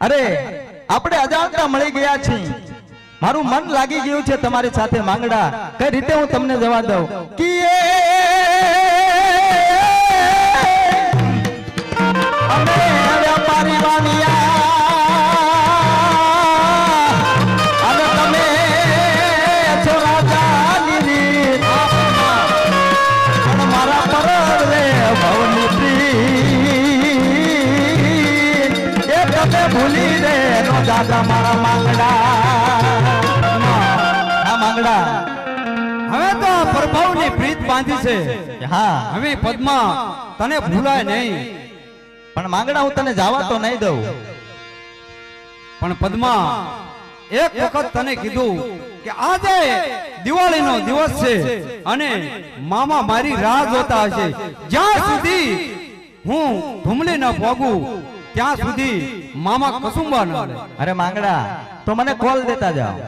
અરે, આપણે અજાણતા મળી ગયા છીએ. મારું મન લાગી ગયું છે તમારી સાથે માંગડા. કઈ રીતે હું તમને જવા દઉં? કે ભૂલી રે નો દાદા મારા માંગડા. હા માંગડા. હવે તો પ્રભાવની પ્રીત બાંધી છે. હા. હવે પદ્મા તને ભૂલાય નહીં. પણ માંગડા હું તને જવા તો નહીં દઉં. પણ પદ્મા એક વખત તને કીધું કે આજે દિવાળીનો દિવસ છે અને મામા મારી રાહ જોતા હશે. જ્યાં સુધી હું ધુમલી ન પોગું ત્યાં સુધી મામા કસુંબા ન અરે માંગડા તો મને કોલ દેતા જાઓ.